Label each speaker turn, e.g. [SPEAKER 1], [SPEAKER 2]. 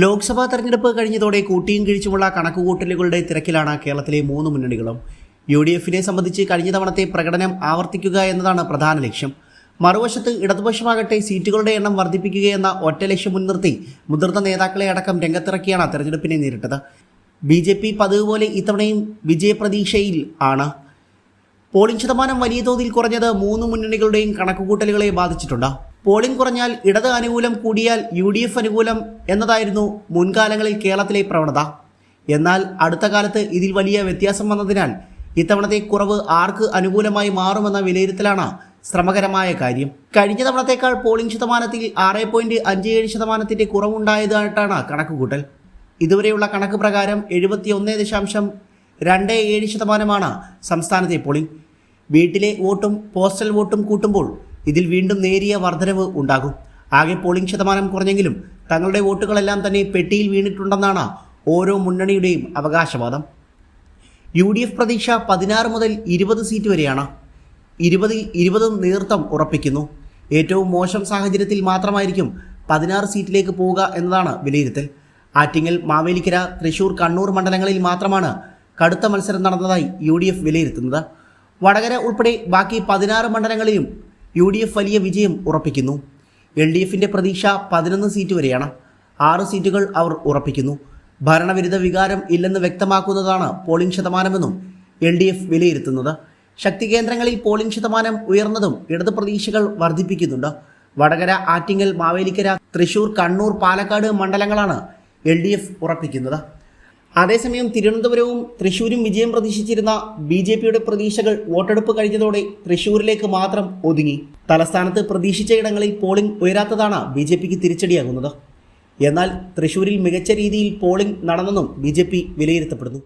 [SPEAKER 1] ലോക്സഭാ തെരഞ്ഞെടുപ്പ് കഴിഞ്ഞതോടെ കൂട്ടിയും കിഴിച്ചുമുള്ള കണക്കുകൂട്ടലുകളുടെ തിരക്കിലാണ് കേരളത്തിലെ മൂന്ന് മുന്നണികളും. യു ഡി എഫിനെ സംബന്ധിച്ച് കഴിഞ്ഞ തവണത്തെ പ്രകടനം ആവർത്തിക്കുക എന്നതാണ് പ്രധാന ലക്ഷ്യം. മറുവശത്ത് ഇടതുപക്ഷമാകട്ടെ സീറ്റുകളുടെ എണ്ണം വർദ്ധിപ്പിക്കുകയെന്ന ഒറ്റ ലക്ഷ്യം മുൻനിർത്തി മുതിർന്ന നേതാക്കളെ അടക്കം രംഗത്തിറക്കിയാണ് തെരഞ്ഞെടുപ്പിനെ നേരിട്ടത്. ബി ജെ പി പതിവ് പോലെ ഇത്തവണയും വിജയപ്രതീക്ഷയിൽ ആണ്. പോളിംഗ് ശതമാനം വലിയ തോതിൽ കുറഞ്ഞത് മൂന്ന് മുന്നണികളുടെയും കണക്കുകൂട്ടലുകളെ ബാധിച്ചിട്ടുണ്ട്. പോളിംഗ് കുറഞ്ഞാൽ ഇടത് അനുകൂലം കൂടിയാൽ യു ഡി എഫ് അനുകൂലം എന്നതായിരുന്നു മുൻകാലങ്ങളിൽ കേരളത്തിലെ പ്രവണത. എന്നാൽ അടുത്ത കാലത്ത് ഇതിൽ വലിയ വ്യത്യാസം വന്നതിനാൽ ഇത്തവണത്തെ കുറവ് ആർക്ക് അനുകൂലമായി മാറുമെന്ന വിലയിരുത്തലാണ് ശ്രമകരമായ കാര്യം. കഴിഞ്ഞ തവണത്തേക്കാൾ പോളിംഗ് ശതമാനത്തിൽ ആറ് പോയിന്റ് അഞ്ച് ഏഴ് ശതമാനത്തിന്റെ കുറവുണ്ടായതായിട്ടാണ് കണക്കുകൂട്ടൽ. ഇതുവരെയുള്ള കണക്ക് പ്രകാരം എഴുപത്തി ഒന്ന് ദശാംശം രണ്ട് ഏഴ് ശതമാനമാണ് സംസ്ഥാനത്തെ പോളിംഗ്. വീട്ടിലെ വോട്ടും പോസ്റ്റൽ വോട്ടും കൂട്ടുമ്പോൾ ഇതിൽ വീണ്ടും നേരിയ വർധനവ് ഉണ്ടാകും. ആകെ പോളിംഗ് ശതമാനം കുറഞ്ഞെങ്കിലും തങ്ങളുടെ വോട്ടുകളെല്ലാം തന്നെ പെട്ടിയിൽ വീണിട്ടുണ്ടെന്നാണ് ഓരോ മുന്നണിയുടെയും അവകാശവാദം. യു ഡി എഫ് പ്രതീക്ഷ പതിനാറ് മുതൽ ഇരുപത് സീറ്റ് വരെയാണ്. ഇരുപതിൽ ഇരുപതും നേതൃത്വം ഉറപ്പിക്കുന്നു. ഏറ്റവും മോശം സാഹചര്യത്തിൽ മാത്രമായിരിക്കും പതിനാറ് സീറ്റിലേക്ക് പോവുക എന്നതാണ് വിലയിരുത്തൽ. ആറ്റിങ്ങൽ മാവേലിക്കര തൃശൂർ കണ്ണൂർ മണ്ഡലങ്ങളിൽ മാത്രമാണ് കടുത്ത മത്സരം നടന്നതായി യു വിലയിരുത്തുന്നത്. വടകര ഉൾപ്പെടെ ബാക്കി പതിനാറ് മണ്ഡലങ്ങളിലും യു ഡി എഫ് വലിയ വിജയം ഉറപ്പിക്കുന്നു. എൽ ഡി എഫിന്റെ പ്രതീക്ഷ പതിനൊന്ന് സീറ്റ് വരെയാണ്. ആറ് സീറ്റുകൾ അവർ ഉറപ്പിക്കുന്നു. ഭരണവിരുദ്ധ വികാരം ഇല്ലെന്ന് വ്യക്തമാക്കുന്നതാണ് പോളിംഗ് ശതമാനമെന്നും എൽ ഡി എഫ് വിലയിരുത്തുന്നത്. ശക്തി കേന്ദ്രങ്ങളിൽ പോളിംഗ് ശതമാനം ഉയർന്നതും ഇടത് പ്രതീക്ഷകൾ വർദ്ധിപ്പിക്കുന്നുണ്ട്. വടകര ആറ്റിങ്ങൽ മാവേലിക്കര തൃശൂർ കണ്ണൂർ പാലക്കാട് മണ്ഡലങ്ങളാണ് എൽ ഡി എഫ് ഉറപ്പിക്കുന്നത്. അതേസമയം തിരുവനന്തപുരവും തൃശൂരും വിജയം പ്രതീക്ഷിച്ചിരുന്ന ബി ജെ പിയുടെ പ്രതീക്ഷകൾ വോട്ടെടുപ്പ് കഴിഞ്ഞതോടെ തൃശൂരിലേക്ക് മാത്രം ഒതുങ്ങി. തലസ്ഥാനത്ത് പ്രതീക്ഷിച്ച ഇടങ്ങളിൽ പോളിംഗ് ഉയരാത്തതാണ് ബി ജെ പിക്ക് തിരിച്ചടിയാകുന്നത്. എന്നാൽ തൃശൂരിൽ മികച്ച രീതിയിൽ പോളിംഗ് നടന്നെന്നും ബി ജെ പി വിലയിരുത്തപ്പെടുന്നു.